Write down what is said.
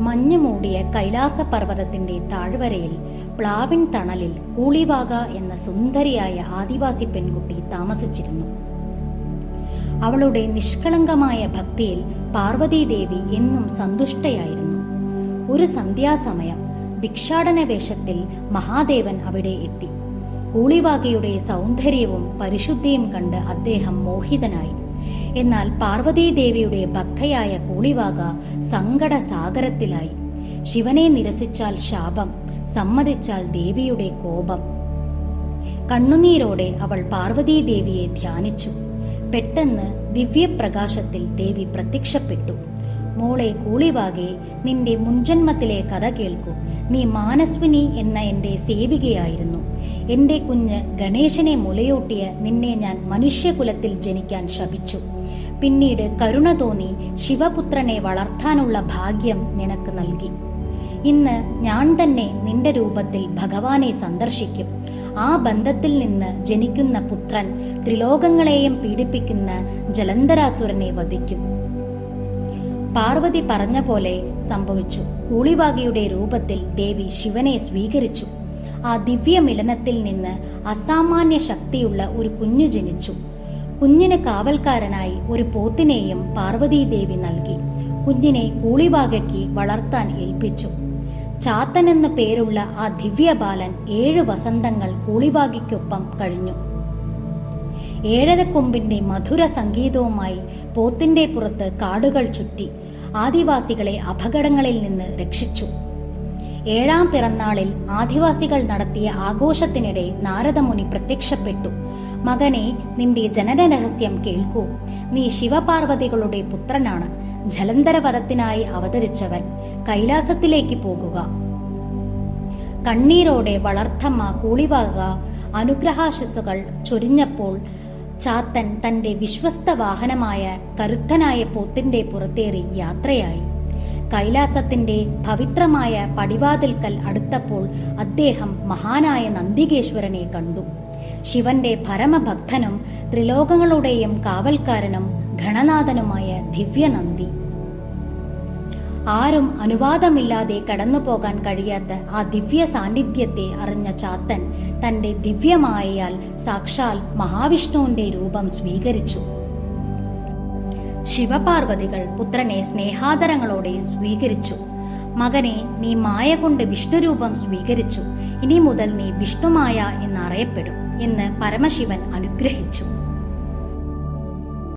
മഞ്ഞു മൂടിയ കൈലാസ പർവതത്തിന്റെ താഴ്വരയിൽ പ്ലാവിൻ തണലിൽ കൂളിവാക എന്ന സുന്ദരിയായ ആദിവാസി പെൺകുട്ടി താമസിച്ചിരുന്നു. അവളുടെ നിഷ്കളങ്കമായ ഭക്തിയിൽ പാർവതീദേവി എന്നും സന്തുഷ്ടയായിരുന്നു. ഒരു സന്ധ്യാസമയം ഭിക്ഷാടന വേഷത്തിൽ മഹാദേവൻ അവിടെ എത്തി. കൂളിവാകയുടെ സൗന്ദര്യവും പരിശുദ്ധിയും കണ്ട് അദ്ദേഹം മോഹിതനായി. എന്നാൽ പാർവതീദേവിയുടെ ഭക്തയായ കൂളിവാക സങ്കട സാഗരത്തിലായി ശിവനെ നിരസിച്ചാൽ ശാപം സമ്മതിച്ചാൽ ദേവിയുടെ കോപം. കണ്ണുനീരോടെ അവൾ പാർവതീദേവിയെ ധ്യാനിച്ചു. പെട്ടെന്ന് ദിവ്യപ്രകാശത്തിൽ ദേവി പ്രത്യക്ഷപ്പെട്ടു. മോളെ കൂളിവാകെ നിന്റെ മുൻജന്മത്തിലെ കഥ കേൾക്കൂ. നീ മാനസ്വിനി എന്ന എന്റെ സേവികയായിരുന്നു. എന്റെ കുഞ്ഞ് ഗണേശനെ മുലയൂട്ടിയ നിന്നെ ഞാൻ മനുഷ്യകുലത്തിൽ ജനിക്കാൻ ശപിച്ചു. പിന്നീട് കരുണ തോന്നി ശിവപുത്രനെ വളർത്താനുള്ള ഭാഗ്യം നിനക്ക് നൽകി. ഇന്ന് ഞാൻ തന്നെ നിന്റെ രൂപത്തിൽ ഭഗവാനെ സന്ദർശിക്കും. ആ ബന്ധത്തിൽ നിന്ന് ജനിക്കുന്ന പുത്രൻ ത്രിലോകങ്ങളെയും പീഡിപ്പിക്കുന്ന ജലന്ധരാസുരനെ വധിക്കും. പാർവതി പറഞ്ഞ പോലെ സംഭവിച്ചു. കൂളിവാകിയുടെ രൂപത്തിൽ ദേവി ശിവനെ സ്വീകരിച്ചു. ആ ദിവ്യ മിലനത്തിൽ നിന്ന് അസാമാന്യ ശക്തിയുള്ള ഒരു കുഞ്ഞു ജനിച്ചു. കുഞ്ഞിന് കാവൽക്കാരനായി ഒരു പോത്തിനെയും പാർവതീദേവി നൽകി. കുഞ്ഞിനെ കൂളിവാകയ്ക്ക് വളർത്താൻ ഏൽപ്പിച്ചു. ചാത്തൻ എന്ന പേരുള്ള ആ ദിവ്യബാലൻ ഏഴു വസന്തങ്ങൾ കൂളിവാകിക്കൊപ്പം കഴിഞ്ഞു. ഏഴരക്കൊമ്പിന്റെ മധുര സംഗീതവുമായി പോത്തിന്റെ പുറത്ത് കാടുകൾ ചുറ്റി ആദിവാസികളെ അപകടങ്ങളിൽ നിന്ന് രക്ഷിച്ചു. ഏഴാം പിറന്നാളിൽ ആദിവാസികൾ നടത്തിയ ആഘോഷത്തിനിടെ നാരദമുനി പ്രത്യക്ഷപ്പെട്ടു. മകനെ നിന്റെ ജനന രഹസ്യം കേൾക്കൂ. നീ ശിവപാർവതികളുടെ പുത്രനാണ്. ജലന്ധരവധത്തിനായി അവതരിച്ചവൻ. കൈലാസത്തിലേക്ക് പോകുക. കണ്ണീരോടെ വളർത്തമ്മ കൂളിവാക അനുഗ്രഹാശസ്സുകൾ ചൊരിഞ്ഞപ്പോൾ ചാത്തൻ തന്റെ വിശ്വസ്ത വാഹനമായ കരുത്തനായ പോത്തിന്റെ പുറത്തേറി യാത്രയായി. കൈലാസത്തിന്റെ പവിത്രമായ പടിവാതിൽക്കൽ അടുത്തപ്പോൾ അദ്ദേഹം മഹാനായ നന്ദികേശ്വരനെ കണ്ടു. ശിവന്റെ പരമഭക്തനും ത്രിലോകങ്ങളുടെയും കാവൽക്കാരനും ഗണനാഥനുമായ ദിവ്യനന്ദി. ആരും അനുവാദമില്ലാതെ കടന്നുപോകാൻ കഴിയാത്ത ആ ദിവ്യ സാന്നിധ്യത്തെ അറിഞ്ഞ ചാത്തൻ തന്റെ ദിവ്യമായയാൽ സാക്ഷാൽ മഹാവിഷ്ണുവിന്റെ രൂപം സ്വീകരിച്ചു. ശിവപാർവതികൾ പുത്രനെ സ്നേഹാദരങ്ങളോടെ സ്വീകരിച്ചു. മകനെ നീ മായ കൊണ്ട് വിഷ്ണുരൂപം സ്വീകരിച്ചു. ഇനി മുതൽ നീ വിഷ്ണുമായ എന്നറിയപ്പെടും എന്ന് പരമശിവൻ അനുഗ്രഹിച്ചു.